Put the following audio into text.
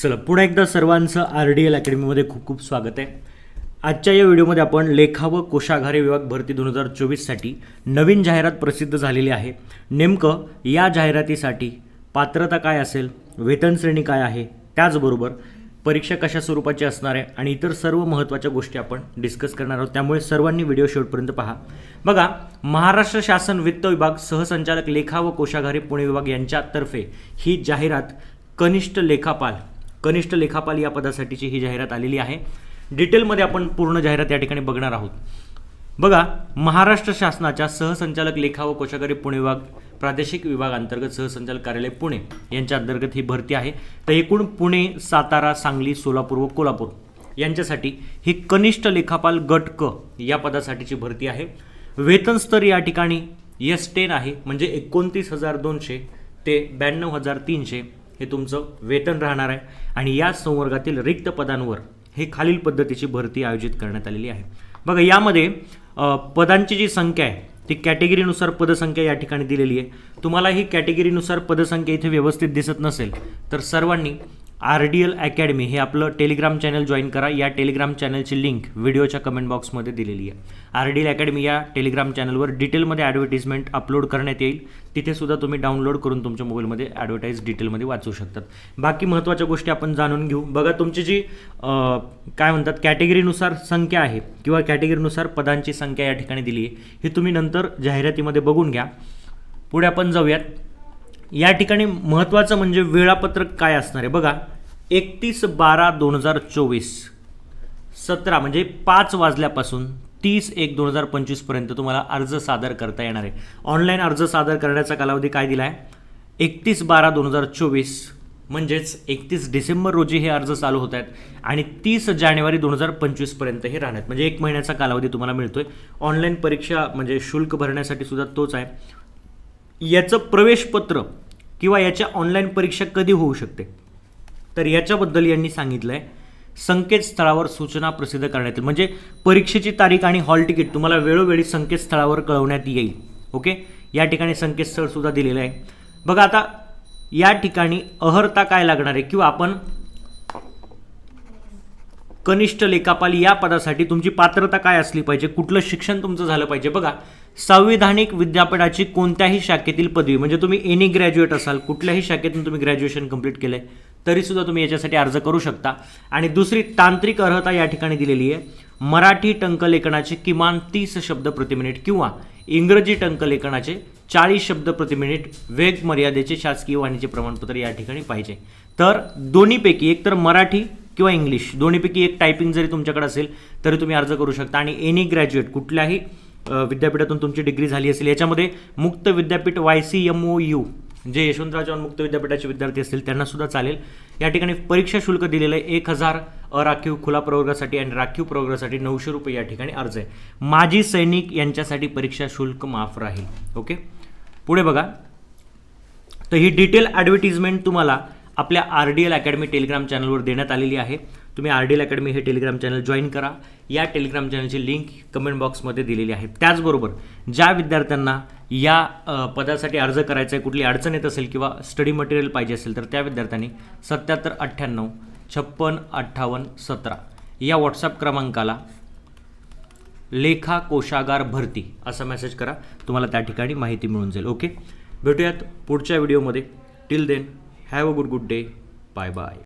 चला पुन्हा एकदा सर्वांचं आर डी एल अकॅडमीमध्ये खूप खूप स्वागत आहे. आजच्या या व्हिडिओमध्ये आपण लेखा व कोशागारे विभाग भरती दोन हजार चोवीससाठी नवीन जाहिरात प्रसिद्ध झालेली आहे. नेमकं या जाहिरातीसाठी पात्रता काय असेल वेतन श्रेणी काय आहे त्याचबरोबर परीक्षा कशा स्वरूपाची असणार आहे आणि इतर सर्व महत्त्वाच्या गोष्टी आपण डिस्कस करणार आहोत. त्यामुळे सर्वांनी व्हिडिओ शेवटपर्यंत पहा. बघा महाराष्ट्र शासन वित्त विभाग सहसंचालक लेखा व कोशागारे पुणे विभाग यांच्यातर्फे ही जाहिरात कनिष्ठ लेखापाल कनिष्ठ लेखापाल या पदासाठीची ही जाहिरात आलेली आहे. डिटेलमध्ये आपण पूर्ण जाहिरात या ठिकाणी बघणार आहोत. बघा महाराष्ट्र शासनाच्या सहसंचालक लेखा व कोशागारी पुणे विभाग प्रादेशिक विभाग अंतर्गत सहसंचालक कार्यालय पुणे यांच्या अंतर्गत ही भरती आहे. तर एकूण पुणे सातारा सांगली सोलापूर व कोल्हापूर यांच्यासाठी ही कनिष्ठ लेखापाल गट क या पदासाठीची भरती आहे. वेतनस्तर या ठिकाणी यस टेन आहे म्हणजे एकोणतीस हजार दोनशे ते ब्याण्णव हजार तीनशे. हे तुमचं वेतन राहणार आहे. आणि या संवर्गातील रिक्त पदांवर हे खालील पद्धतीची भरती आयोजित करण्यात आलेली आहे. बघा यामध्ये पदांची जी संख्या आहे ती कॅटेगरीनुसार पदसंख्या या ठिकाणी दिलेली आहे. तुम्हाला ही कॅटेगरीनुसार पदसंख्या इथे व्यवस्थित दिसत नसेल तर सर्वांनी आर डी एल अकॅडमी हे आपलं टेलिग्राम चॅनल जॉईन करा. या टेलिग्राम चॅनलची लिंक व्हिडिओच्या कमेंट बॉक्समध्ये दिलेली आहे. आर डी एल अकॅडमी या टेलिग्राम चॅनलवर डिटेलमध्ये ॲडव्हर्टिजमेंट अपलोड करण्यात येईल. तिथेसुद्धा तुम्ही डाउनलोड करून तुमच्या मोबाईलमध्ये ॲडव्हर्टाईज डिटेलमध्ये वाचू शकतात. बाकी महत्त्वाच्या गोष्टी आपण जाणून घेऊ. बघा तुमची जी काय म्हणतात कॅटेगरीनुसार संख्या आहे किंवा कॅटेगरीनुसार पदांची संख्या या ठिकाणी दिली आहे ही तुम्ही नंतर जाहिरातीमध्ये बघून घ्या. पुढे आपण जाऊयात. या ठिकाणी महत्त्वाचं म्हणजे वेळापत्रक काय असणार आहे? बघा एकतीस बारा दोन हजार चोवीस. सतरा म्हणजे पाच वाजल्यापासून तीस एक दोन हजार पंचवीसपर्यंत तुम्हाला अर्ज सादर करता येणार आहे. ऑनलाईन अर्ज सादर करण्याचा कालावधी काय दिला आहे एकतीस बारा दोन हजार चोवीस म्हणजेच एकतीस डिसेंबर रोजी हे अर्ज चालू होत आहेत आणि तीस जानेवारी दोन हजार पंचवीसपर्यंत हे राहणार म्हणजे एक महिन्याचा कालावधी तुम्हाला मिळतोय. ऑनलाईन परीक्षा म्हणजे शुल्क भरण्यासाठी सुद्धा तोच आहे. याचं प्रवेशपत्र किंवा याच्या ऑनलाईन परीक्षा कधी होऊ शकते? तर याच्याबद्दल यांनी सांगितलं आहे संकेतस्थळावर सूचना प्रसिद्ध करण्यात येईल. म्हणजे परीक्षेची तारीख आणि हॉल तिकीट तुम्हाला वेळोवेळी संकेतस्थळावर कळवण्यात येईल. ओके या ठिकाणी संकेतस्थळसुद्धा दिलेलं आहे. बघा आता या ठिकाणी अहर्ता काय लागणार आहे? किंवा आपण कनिष्ठ लेखापाल या पदासाठी तुमची पात्रता काय असली पाहिजे? कुठलं शिक्षण तुमचं झालं पाहिजे? बघा संविधानिक विद्यापीठाची कोणत्याही शाखेतील पदवी म्हणजे तुम्ही एनी ग्रॅज्युएट असाल कुठल्याही शाखेतून तुम्ही ग्रॅज्युएशन कंप्लीट केलं आहे तरीसुद्धा तुम्ही याच्यासाठी अर्ज करू शकता. आणि दुसरी तांत्रिक अर्हता या ठिकाणी दिलेली आहे. मराठी टंकलेखनाचे किमान तीस शब्द प्रतिमिनिट किंवा इंग्रजी टंकलेखनाचे चाळीस शब्द प्रतिमिनिट वेग मर्यादेचे शासकीय वाणीचे प्रमाणपत्र या ठिकाणी पाहिजे. तर दोन्हीपैकी एक तर मराठी किंवा इंग्लिश दोन्हीपैकी एक टायपिंग जरी तुमच्याकडे असेल तरी तुम्ही अर्ज करू शकता. आणि एनी ग्रॅज्युएट कुठल्याही विद्यापीठातून तुमची डिग्री झाली असेल. याच्यामध्ये मुक्त विद्यापीठ Y C M O U J Yashwantrao Chavan मुक्त विद्यापीठाचे विद्यार्थी असतील त्यांना सुद्धा चालेल. या ठिकाणी परीक्षा शुल्क दिलेलं आहे. एक हजार अराखीव खुला प्रवर्गासाठी आणि राखीव प्रवर्गासाठी नऊशे रुपये या ठिकाणी अर्ज आहे. माजी सैनिक यांच्यासाठी परीक्षा शुल्क माफ राहील. ओके? पुढे बघा. तर ही डिटेल ॲडव्हर्टिजमेंट तुम्हाला आपल्या R D L academy Telegram channel देण्यात आलेली आहे. तुम्ही आर डी एल अकॅडमी हे टेलिग्राम चॅनल जॉईन करा. या टेलिग्राम चॅनलची लिंक कमेंट बॉक्समध्ये दिलेली आहे. त्याचबरोबर ज्या विद्यार्थ्यांना या पदासाठी अर्ज करायचा आहे कुठली अडचण येत असेल किंवा स्टडी मटेरियल पाहिजे असेल तर त्या विद्यार्थ्यांनी सत्याहत्तर अठ्ठ्याण्णव छप्पन अठ्ठावन्न सतरा या व्हॉट्सअप क्रमांकाला लेखा कोशागार भरती असा मेसेज करा. तुम्हाला त्या ठिकाणी माहिती मिळून जाईल. ओके भेटूयात पुढच्या व्हिडिओमध्ये till then Have a good good day. Bye bye.